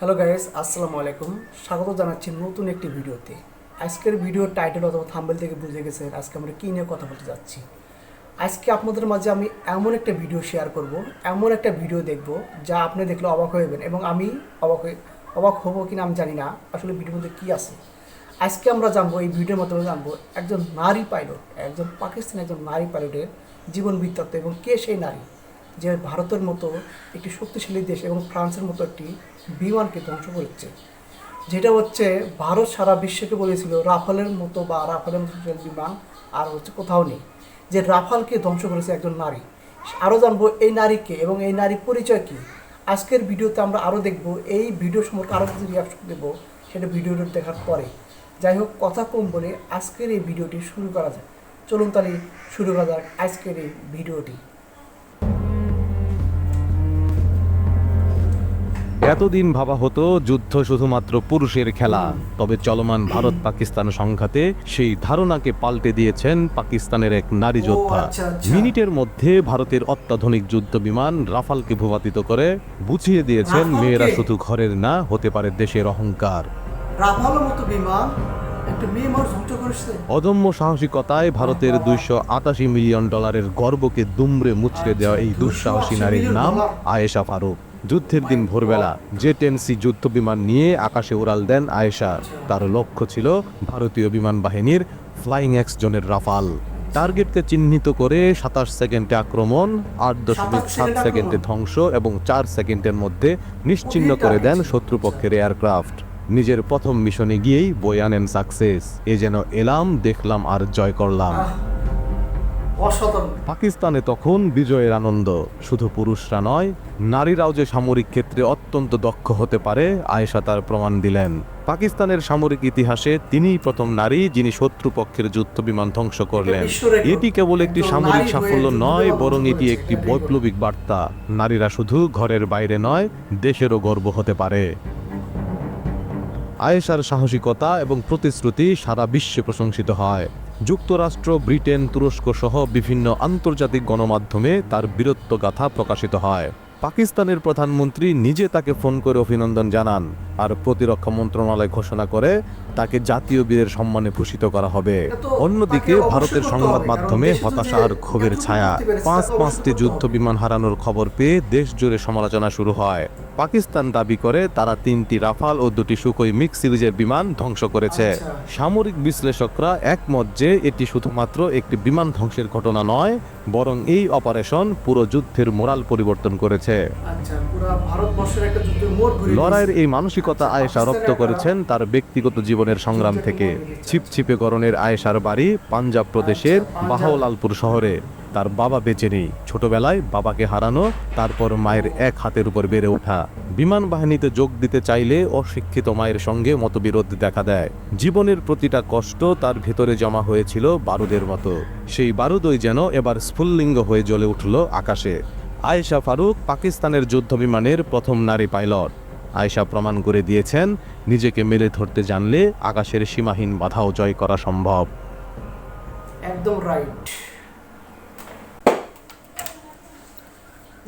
Hello guys, আসসালামু আলাইকুম। স্বাগত জানাচ্ছি নতুন একটি ভিডিওতে। আজকের ভিডিওর টাইটেল অথবা থাম্বেল থেকে বুঝে গেছেন আজকে আমরা কী নিয়ে কথা বলতে যাচ্ছি। আজকে আপনাদের মাঝে আমি এমন একটা ভিডিও শেয়ার করব, এমন একটা ভিডিও দেখব যা আপনি দেখলে অবাক হয়ে যাবেন এবং আমি অবাক হয়ে, অবাক হব কিনা আমি জানি না, আসলে ভিডিওর মধ্যে কী আছে। আজকে আমরা জানব, এই ভিডিওর মাধ্যমে জানব একজন নারী পাইলট একজন পাকিস্তানি একজন নারী পাইলটের জীবন বৃত্তান্ত এবং কে সেই নারী। যে ভারতের মতো একটি শক্তিশালী দেশ এবং ফ্রান্সের মতো একটি বিমানকে ধ্বংস করেছে। যেটা হচ্ছে ভারত সারা বিশ্বকে বলেছিল রাফালের মতো বা রাফালের মতো বিমান আর হচ্ছে কোথাও নেই। যে রাফালকে ধ্বংস করেছে একজন নারী। আরও জানব এই নারীকে এবং এই নারীর পরিচয় কী? আজকের ভিডিওতে আমরা আরও দেখব। এই ভিডিও সম্পর্কে আরও কিছু রিয়াকশন দেবো, সেটা ভিডিওটা দেখার পরে। যাই হোক, কথা কম বলে আজকের এই ভিডিওটি শুরু করা যায় চলুন তাহলে শুরু করা যাক আজকের এই ভিডিওটি। এতদিন ভাবা হতো যুদ্ধ শুধুমাত্র পুরুষের খেলা। তবে চলমান ভারত পাকিস্তান সংঘাতে সেই ধারণাকে পাল্টে দিয়েছেন পাকিস্তানের এক নারী যোদ্ধা। আচ্ছা, আচ্ছা। মিনিটের মধ্যে ভারতের অত্যাধুনিক যুদ্ধ বিমান রাফালকে ভূপাতিত করে বুঝিয়ে দিয়েছেন মেয়েরা শুধু ঘরের না হতে পারে দেশের অহংকার। মতো বিমান? অদম্য সাহসিকতায় ভারতের দুইশো আটাশি মিলিয়ন ডলারের গর্বকে দুমড়ে মুচড়ে দেওয়া এই দুঃসাহসী নারীর নাম আয়েশা ফারুক। যুদ্ধের দিন ভোরবেলা জে টেন সি যুদ্ধ বিমান নিয়ে আকাশে উড়াল দেন আয়েশা। তার লক্ষ্য ছিল ভারতীয় বিমান বাহিনীর ফ্লাইং এক্স জনের রাফাল। টার্গেটকে চিহ্নিত করে সাতাশ সেকেন্ডে আক্রমণ আট দশমিক সাত সেকেন্ডে ধ্বংস এবং চার সেকেন্ডের মধ্যে নিশ্চিহ্ন করে দেন শত্রুপক্ষের এয়ারক্রাফট। নিজের প্রথম মিশনে গিয়েই বই আনেন সাকসেস। এ যেন এলাম দেখলাম আর জয় করলাম। পাকিস্তানে তখন বিজয়ের আনন্দ। শুধু পুরুষরা নয় নারীরাও যে সামরিক ক্ষেত্রে অত্যন্ত দক্ষ হতে পারে আয়েশা তার প্রমাণ দিলেন। পাকিস্তানের সামরিক ইতিহাসে তিনিই প্রথম নারী যিনি শত্রুপক্ষের যুদ্ধ বিমান ধ্বংস করলেন। এটি কেবল একটি সামরিক সাফল্য নয় বরং এটি একটি বৈপ্লবিক বার্তা। নারীরা শুধু ঘরের বাইরে নয় দেশেরও গর্ব হতে পারে। আয়েশার সাহসিকতা এবং প্রতিশ্রুতি সারা বিশ্বে প্রশংসিত হয়। যুক্তরাষ্ট্র ব্রিটেন তুরস্ক সহ বিভিন্ন আন্তর্জাতিক গণমাধ্যমে তার বীরত্ব গাথা প্রকাশিত হয়। পাকিস্তানের প্রধানমন্ত্রী নিজে তাকে ফোন করে অভিনন্দন জানান আর প্রতিরক্ষা মন্ত্রণালয় ঘোষণা করে তাকে জাতীয় বীরের সম্মানে ভূষিত করা হবে। অন্যদিকে ভারতের সংবাদ মাধ্যমে হতাশা আর ক্ষোভের ছায়া। পাঁচ পাঁচটি যুদ্ধ বিমান হারানোর খবর পেয়ে দেশ জুড়ে সমালোচনা শুরু হয়। পাকিস্তান দাবি করে তারা তিনটি রাফাল ও দুটি সুকোই মিক্স সিরিজের বিমান ধ্বংস করেছে। আচ্ছা। সামরিক বিশ্লেষকরা একমত যে এটি শুধুমাত্র একটি বিমান ধ্বংসের ঘটনা নয় বরং এই অপারেশন পুরো যুদ্ধের মোরাল পরিবর্তন করেছে। আচ্ছা লড়াইয়ের এই মানসিকতা আয়েশা রপ্ত করেছেন তার ব্যক্তিগত জীবনের সংগ্রাম থেকে। ছিপছিপে গরনের আয়েশার বাড়ি পাঞ্জাব প্রদেশের বাহাওলালপুর শহরে। তার বাবা বেঁচে নেই। ছোটবেলায় বাবাকে হারানো, তারপর মায়ের এক হাতের উপর বেড়ে ওঠা। বিমান বাহিনীতে যোগ দিতে চাইলে অশিক্ষিত মায়ের সঙ্গে মতবিরোধ দেখা দেয়। জীবনের প্রতিটা কষ্ট তার ভেতরে জমা হয়েছিল বারুদের মতো। সেই বারুদই যেন এবার স্ফুল্লিঙ্গ হয়ে জ্বলে উঠল আকাশে। আয়েশা ফারুক পাকিস্তানের যুদ্ধ বিমানের প্রথম নারী পাইলট। আয়েশা প্রমাণ করে দিয়েছেন, নিজেকে মেলে ধরতে জানলে আকাশের সীমাহীন বাধাও জয় করা সম্ভব। একদম রাইট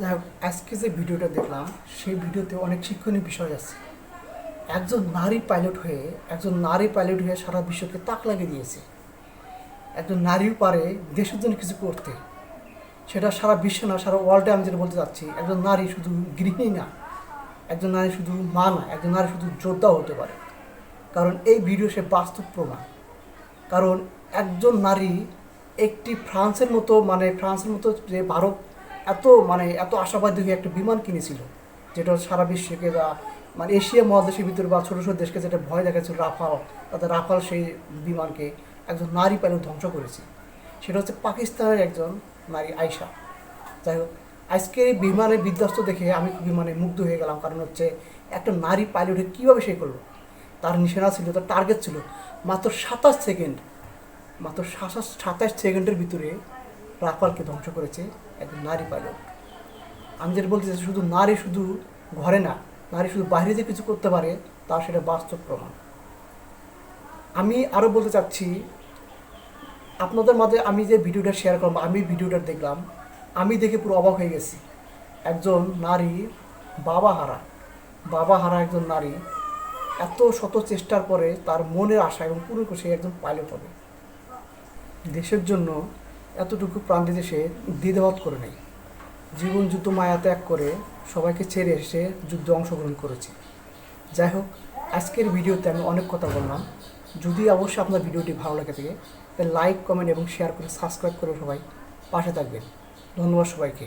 যাই হোক, আজকে যে ভিডিওটা দেখলাম, সেই ভিডিওতে অনেক শিক্ষণীয় বিষয় আছে। একজন নারী পাইলট হয়ে, একজন নারী পাইলট হয়ে সারা বিশ্বকে তাক লাগিয়ে দিয়েছে। একজন নারীও পারে দেশের জন্য কিছু করতে। সেটা সারা বিশ্ব না, সারা ওয়ার্ল্ডে আমি যেটা বলতে চাচ্ছি, একজন নারী শুধু গৃহিণী না, একজন নারী শুধু মা না, একজন নারী শুধু যোদ্ধাও হতে পারে। কারণ এই ভিডিও সে বাস্তব প্রমাণ। কারণ একজন নারী একটি ফ্রান্সের মতো মানে ফ্রান্সের মতো যে ভারত এত মানে এত আশাবাদী হয়ে একটা বিমান কিনেছিল, যেটা সারা বিশ্বকে মানে এশিয়া মহাদেশের ভিতরে বা ছোটো ছোটো দেশকে যেটা ভয় দেখাচ্ছিল, রাফাল, তাতে রাফাল সেই বিমানকে একজন নারী পাইলট ধ্বংস করেছে। সেটা হচ্ছে পাকিস্তানের একজন নারী, আয়শা। যাই হোক আজকে এই বিমানে বিধ্বস্ত দেখে আমি খুবই মানে মুগ্ধ হয়ে গেলাম, কারণ হচ্ছে একটা নারী পাইলটে কীভাবে সে করল? তার নিশানা ছিল, তার টার্গেট ছিল মাত্র সাতাশ সেকেন্ড, মাত্র সাতাশ সাতাশ সেকেন্ডের ভিতরে রাফালকে ধ্বংস করেছে একজন নারী পাইলট আমি যেটা বলতে চাইছি শুধু নারী শুধু ঘরে না, নারী শুধু বাইরে যে কিছু করতে পারে, তা সেটা বাস্তব প্রমাণ। আমি আরও বলতে চাচ্ছি, আপনাদের মাঝে আমি যে ভিডিওটা শেয়ার করলাম, আমি ভিডিওটা দেখলাম, আমি দেখে পুরো অবাক হয়ে গেছি। একজন নারী বাবা হারা বাবা হারা একজন নারী এত শত চেষ্টার পরে তার মনের আশা এবং করে সে একজন পাইলট হবে। দেশের জন্য এতটুকু প্রাণ দিতে সে দ্বিধাবোধ করে নেই। জীবন যুদ্ধ মায়া ত্যাগ করে সবাইকে ছেড়ে এসে যুদ্ধে অংশগ্রহণ করেছে। যাই হোক, আজকের ভিডিওতে আমি অনেক কথা বললাম। যদি অবশ্যই আপনার ভিডিওটি ভালো লাগে থাকে, তাহলে লাইক কমেন্ট এবং শেয়ার করে সাবস্ক্রাইব করে সবাই পাশে থাকবেন। ধন্যবাদ সবাইকে।